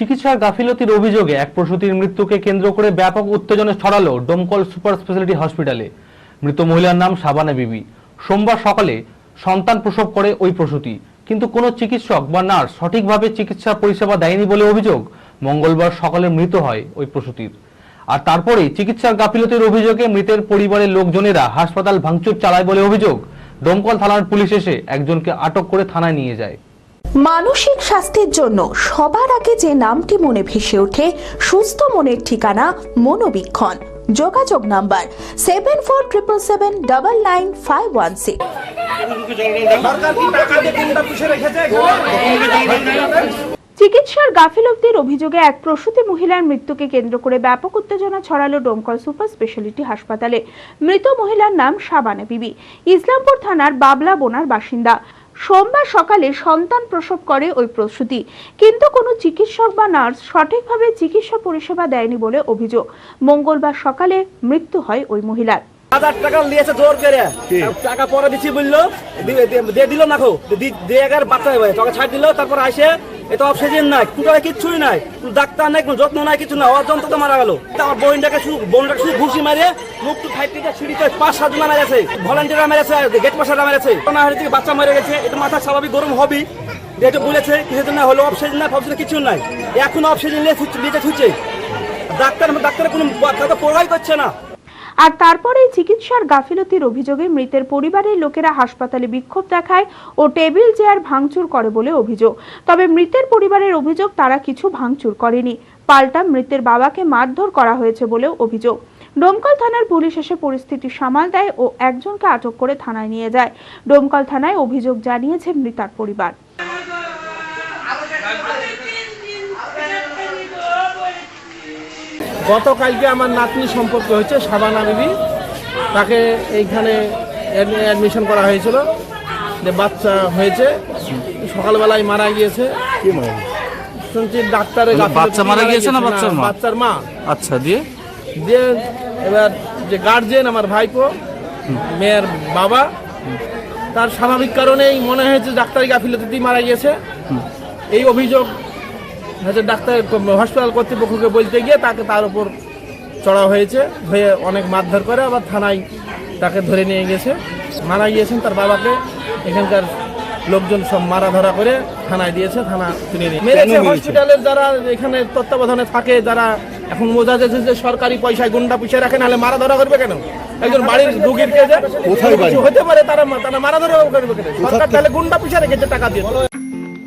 চিকিৎসার গাফিলতির অভিযোগে এক প্রসূতির মৃত্যুকে কেন্দ্র করে ব্যাপক উত্তেজনা ছড়ালো ডোমকল সুপার স্পেশালিটি হসপিটালে। মৃত মহিলার নাম সাবানা বিবি। সোমবার সকালে সন্তান প্রসব করে ওই প্রসূতি। কিন্তু কোনো চিকিৎসক বা নার্স সঠিকভাবে চিকিৎসা পরিষেবা দেয়নি বলে অভিযোগ মঙ্গলবার সকালে মৃত হয় ওই প্রসূতির। আর তারপরেই চিকিৎসার গাফিলতির অভিযোগে মৃতের পরিবারের লোকজনেরা হাসপাতাল ভাঙচুর চালায় বলে অভিযোগ। দমকল থানার পুলিশ এসে একজনকে আটক করে থানায় নিয়ে যায়। মানসিক স্বাস্থ্যের জন্য সবার আগে যে নামটি মনে ভেসে ওঠে, সুস্থ মনের ঠিকানা মনোবীক্ষণ। যোগাযোগ number seven four triple seven double nine five one six চিকিৎসার গাফিলতির অভিযোগে এক প্রসূতি মহিলার মৃত্যুকে কেন্দ্র করে ব্যাপক উত্তেজনা ছড়ালো ডোমকল সুপার স্পেশালিটি হাসপাতালে। মৃত মহিলার নাম শাবানা বিবি। ইসলামপুর থানার বাবলা বোনার বাসিন্দা। সোমবার সকালে সন্তান প্রসব করে ওই প্রসূতি। কিন্তু কোনো চিকিৎসক বা নার্স সঠিকভাবে চিকিৎসা পরিষেবা দেয়নি বলে অভিযোগ। মঙ্গলবার সকালে মৃত্যু হয় ওই মহিলার। হাজার টাকা নিয়েছে জোর করে। টাকা পরে দিচ্ছি বলল। দিয়ে- দিল না খো। দিয়ে বাচ্চা ছাড় দিল তারপর আসে এটা অক্সিজেন নাই কোথাও কিচ্ছুই নাই, কোনো ডাক্তার নাই, কোনো যত্ন নাই, কিছু না অযন্ত্র তো মারা গেল। আমার বোনটাকে শুধু বোনটাকে শুধু ঘুষি মারে মুখ টু ফাইট থেকে সিঁড়িতে পাঁচ সাত মারা গেছে। ভলান্টিয়ার মেরেছে গেট পাশারা মেরেছে। না হলে থেকে বাচ্চা মরে গেছে, এটা মাথা স্বাভাবিক গরম হবেই যেটা বলেছে কিছু না হলো অক্সিজেন নাই ফাক্সিজেন কিছু নাই। এখন অক্সিজেন নিয়ে নিতে ছুটছে ডাক্তার ডাক্তারের কোনো কথা পড়াই করছে না। আর তারপরেই চিকিৎসার গাফিলতির অভিযোগে মৃতের পরিবারের লোকেরা হাসপাতালে বিক্ষোভ দেখায় ও টেবিল চেয়ার ভাঙচুর করে বলে অভিযোগ। তবে মৃতের পরিবারের অভিযোগ তারা কিছু ভাঙচুর করেনি। পাল্টা মৃতের বাবাকে মারধর করা হয়েছে বলেও অভিযোগ। ডোমকল থানার পুলিশ এসে পরিস্থিতি সামাল দেয় ও একজনকে আটক করে থানায় নিয়ে যায়। ডোমকল থানায় অভিযোগ জানিয়েছে মৃতার পরিবার। গতকালকে আমার নাতনি সম্পর্ক হয়েছে সাবানা বিবি। তাকে এইখানে অ্যাডমিশন করা হয়েছিল। যে বাচ্চা হয়েছে সকালবেলায় মারা গিয়েছে। শুনছি ডাক্তারের মানে বাচ্চা মারা গিয়েছে না বাচ্চার মা? বাচ্চার মা। আচ্ছা দিয়ে? দিয়ে এবার যে গার্জেন আমার ভাইপো মেয়ের বাবা তার স্বাভাবিক কারণেই মনে হয়েছে ডাক্তারি গাফিলতিতেই মারা গিয়েছে। এই অভিযোগ হচ্ছে ডাক্তার হসপিটাল কর্তৃপক্ষকে বলতে গিয়ে তাকে তার উপর চড়া হয়েছে হয়ে অনেক মারধর করে আবার থানায় তাকে ধরে নিয়ে গেছে। মারা গিয়েছেন তার বাবাকে এখানকার লোকজন সব মারা ধরা করে থানায় দিয়েছে থানা তুলে নিয়ে মেরেছে হসপিটালের যারা এখানে তত্ত্বাবধানে থাকে যারা এখন বোঝা যাচ্ছে যে সরকারি পয়সায় গুন্ডা পুষে রাখে নাহলে মারা ধরা করবে কেন? একজন বাড়ির রুগীর কে কিছু হতে পারে তারা তারা মারা ধরা করবে কেন? সরকার তাহলে গুন্ডা পুষে রেখেছে টাকা দিয়ে।